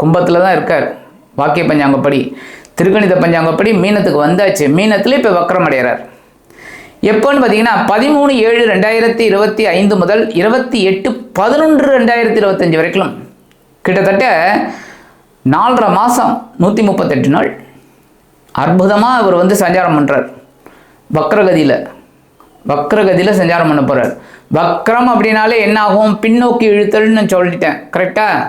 கும்பத்தில் தான் இருக்கார். வாக்கிய பஞ்சாங்கப்படி திருக்கணித பஞ்சாங்கப்படி மீனத்துக்கு வந்தாச்சு. மீனத்தில் இப்போ வக்ரம் அடைகிறார் எப்போன்னு பார்த்தீங்கன்னா பதிமூணு ஏழு ரெண்டாயிரத்தி இருபத்தி ஐந்து முதல் இருபத்தி எட்டு பதினொன்று ரெண்டாயிரத்தி இருபத்தஞ்சி வரைக்கும் கிட்டத்தட்ட நாலரை மாதம் நூற்றி முப்பத்தெட்டு நாள் அற்புதமாக அவர் வந்து சஞ்சாரம் பண்ணுறார் வக்ரகதியில் வக்ரகதியில் சஞ்சாரம் பண்ண போகிறார் வக்ரம் அப்படின்னாலே என்ன ஆகும் பின்னோக்கி இழுத்தல்னு சொல்லிட்டேன். கரெக்டாக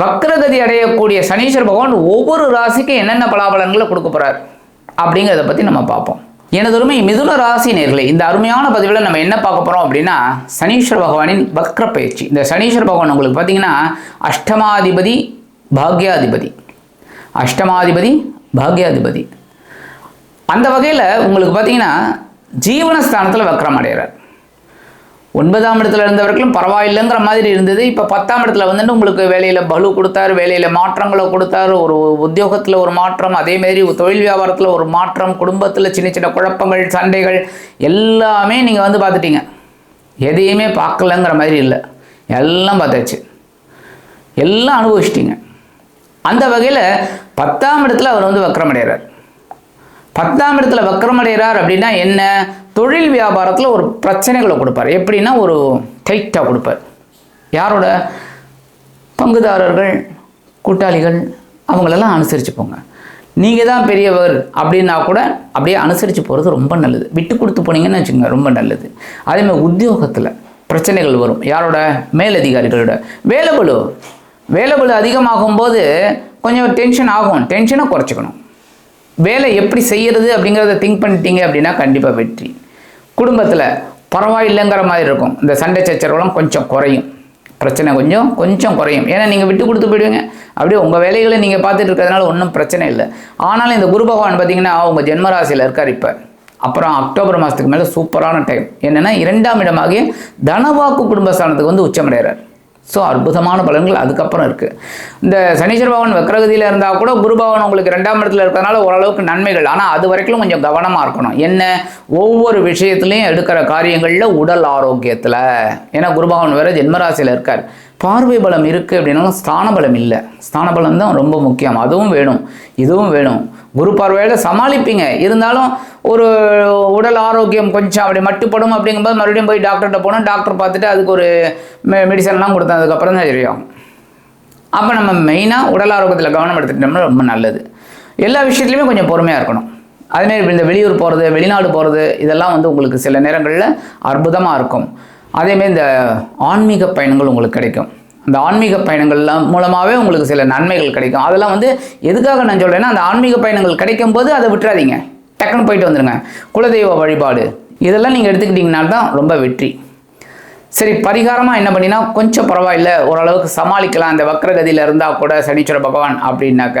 வக்ரகதி அடையக்கூடிய சனீஸ்வர பகவான் ஒவ்வொரு ராசிக்கும் என்னென்ன பலாபலன்களை கொடுக்க போகிறார் அப்படிங்கிறத பற்றி நம்ம பார்ப்போம். எனது அருமை மிதுன ராசி நேர்களை இந்த அருமையான பதிவில் நம்ம என்ன பார்க்க போகிறோம் அப்படின்னா சனீஸ்வர பகவானின் வக்ர பயிற்சி. இந்த சனீஸ்வர பகவான் உங்களுக்கு பார்த்தீங்கன்னா அஷ்டமாதிபதி பாக்யாதிபதி. அஷ்டமாதிபதி பாக்யாதிபதி. அந்த வகையில் உங்களுக்கு பார்த்தீங்கன்னா ஜீவனஸ்தானத்தில் வக்ரம் அடைகிறார் ஒன்பதாம் இடத்துல இருந்தவர்களும் பரவாயில்லைங்கிற மாதிரி இருந்தது. இப்போ பத்தாம் இடத்துல வந்துட்டு உங்களுக்கு வேலையில் பலு கொடுத்தாரு வேலையில் மாற்றங்களை கொடுத்தாரு ஒரு உத்தியோகத்தில் ஒரு மாற்றம் அதேமாரி தொழில் வியாபாரத்தில் ஒரு மாற்றம் குடும்பத்தில் சின்ன சின்ன குழப்பங்கள் சண்டைகள் எல்லாமே நீங்கள் வந்து பார்த்துட்டீங்க. எதையுமே பார்க்கலங்கிற மாதிரி இல்லை. எல்லாம் பார்த்தாச்சு. எல்லாம் அனுபவிச்சிட்டிங்க. அந்த வகையில் பத்தாம் இடத்துல அவர் வந்து வக்கரமடைகிறார் பத்தாம் இடத்துல வக்கரமடைகிறார் அப்படின்னா என்ன? தொழில் வியாபாரத்தில் ஒரு பிரச்சனைகளை கொடுப்பார். எப்படின்னா ஒரு டைட்டாக கொடுப்பார். யாரோட? பங்குதாரர்கள் கூட்டாளிகள் அவங்களெல்லாம் அனுசரித்து போங்க நீங்கள் தான் பெரியவர் அப்படின்னா கூட அப்படியே அனுசரித்து போகிறது ரொம்ப நல்லது. விட்டு கொடுத்து போனீங்கன்னு வச்சுக்கோங்க ரொம்ப நல்லது. அதே மாதிரி உத்தியோகத்தில் பிரச்சனைகள் வரும். யாரோட? மேலதிகாரிகளோட. வேலைபளு வேலைபளு அதிகமாகும் போது கொஞ்சம் டென்ஷன் ஆகும். டென்ஷனை குறைச்சிக்கணும். வேலை எப்படி செய்யறது அப்படிங்கிறத திங்க் பண்ணிட்டீங்க அப்படின்னா கண்டிப்பாக வெற்றி. குடும்பத்தில் பரவாயில்லைங்கிற மாதிரி இருக்கும். இந்த சண்டை சச்சரவுலாம் கொஞ்சம் குறையும். பிரச்சனை கொஞ்சம் கொஞ்சம் குறையும். ஏன்னா நீங்கள் விட்டு கொடுத்து போயிடுவீங்க. அப்படியே உங்கள் வேலைகளை நீங்கள் பார்த்துட்டு இருக்கிறதுனால ஒன்றும் பிரச்சனை இல்லை. ஆனாலும் இந்த குரு பகவான் பார்த்தீங்கன்னா உங்கள் ஜென்மராசியில் இருக்கார் இப்போ. அப்புறம் அக்டோபர் மாதத்துக்கு மேலே சூப்பரான டைம் என்னென்னா இரண்டாம் இடமாகிய தனவாக்கு குடும்பஸ்தானத்துக்கு வந்து உச்சமடைகிறார். ஸோ அற்புதமான பலன்கள் அதுக்கப்புறம் இருக்குது இந்த சனீஸ்வர பகவான் வக்ரகதியில் இருந்தால் கூட குரு பகவான் உங்களுக்கு ரெண்டாம் இடத்துல இருக்கிறதுனால ஓரளவுக்கு நன்மைகள். ஆனால் அது வரைக்கும் கொஞ்சம் கவனமாக இருக்கணும். என்ன? ஒவ்வொரு விஷயத்துலையும் எடுக்கிற காரியங்களில் உடல் ஆரோக்கியத்தில். ஏன்னா குரு பகவான் வேறு ஜென்மராசியில் இருக்கார். பார்வை பலம் இருக்குது அப்படின்னாலும் ஸ்தான பலம் இல்லை. ஸ்தான பலம் தான் ரொம்ப முக்கியம். அதுவும் வேணும். இதுவும் வேணும். குரு பார்வையில் சமாளிப்பீங்க. இருந்தாலும் ஒரு உடல் ஆரோக்கியம் கொஞ்சம் அப்படி மட்டுப்படும் அப்படிங்கும்போது மறுபடியும் போய் டாக்டர்கிட்ட போனோம். டாக்டர் பார்த்துட்டு அதுக்கு ஒரு மெ மெடிசன்லாம் கொடுத்ததுக்கப்புறம் தான் சரியாகும் அப்போ நம்ம மெயினாக உடல் ஆரோக்கியத்தில் கவனம் எடுத்துக்கிட்டோம்னா ரொம்ப நல்லது. எல்லா விஷயத்துலையுமே கொஞ்சம் பொறுமையாக இருக்கணும். அதேமாரி இந்த வெளியூர் போகிறது வெளிநாடு போகிறது இதெல்லாம் வந்து உங்களுக்கு சில நேரங்களில் அற்புதமாக இருக்கும். அதேமாரி இந்த ஆன்மீக பயணங்கள் உங்களுக்கு கிடைக்கும். அந்த ஆன்மீக பயணங்கள்லாம் மூலமாகவே உங்களுக்கு சில நன்மைகள் கிடைக்கும். அதெல்லாம் வந்து எதுக்காக நான் சொல்கிறேன்னா அந்த ஆன்மீக பயணங்கள் கிடைக்கும் போது அதை விட்டுறாதீங்க. டக்குன்னு போயிட்டு வந்துடுங்க குலதெய்வ வழிபாடு. இதெல்லாம் நீங்கள் எடுத்துக்கிட்டிங்கன்னா தான் ரொம்ப வெற்றி. சரி பரிகாரமாக என்ன பண்ணினா கொஞ்சம் பரவாயில்ல ஓரளவுக்கு சமாளிக்கலாம். அந்த வக்ரகதியில் இருந்தால் கூட சனீஸ்வர பகவான் அப்படின்னாக்க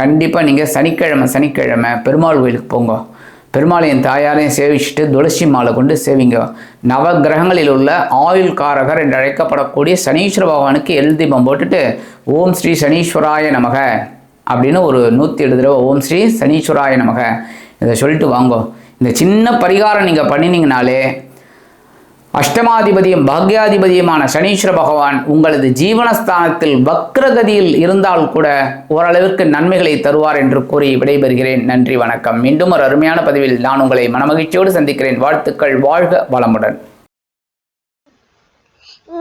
கண்டிப்பாக நீங்கள் சனிக்கிழமை சனிக்கிழமை பெருமாள் கோயிலுக்கு போங்க. பெருமாளையும் தாயாரையும் சேவிச்சுட்டு துளசி மாலை கொண்டு சேவிங்க. நவ கிரகங்களில் உள்ள ஆயுள் காரகர் என்று அழைக்கப்படக்கூடிய சனீஸ்வர பகவானுக்கு எல் தீபம் போட்டுட்டு ஓம் ஸ்ரீ சனீஸ்வராய நமக அப்படின்னு ஒரு நூற்றி எழுபது தடவை ஓம் ஸ்ரீ சனீஸ்வராய நமக. இதை சொல்லிட்டு வாங்கோ. இந்த சின்ன பரிகாரம் நீங்கள் பண்ணினீங்கனாலே அஷ்டமாதிபதியும் பாக்யாதிபதியுமான சனீஸ்வர பகவான் உங்களது ஜீவனஸ்தானத்தில் வக்ரகதியில் இருந்தால் கூட ஓரளவிற்கு நன்மைகளை தருவார் என்று கூறி விடைபெறுகிறேன். நன்றி வணக்கம். மீண்டும் ஒரு அருமையான பதிவில் நான் உங்களை மனமகிழ்ச்சியோடு சந்திக்கிறேன். வாழ்த்துக்கள். வாழ்க வளமுடன்.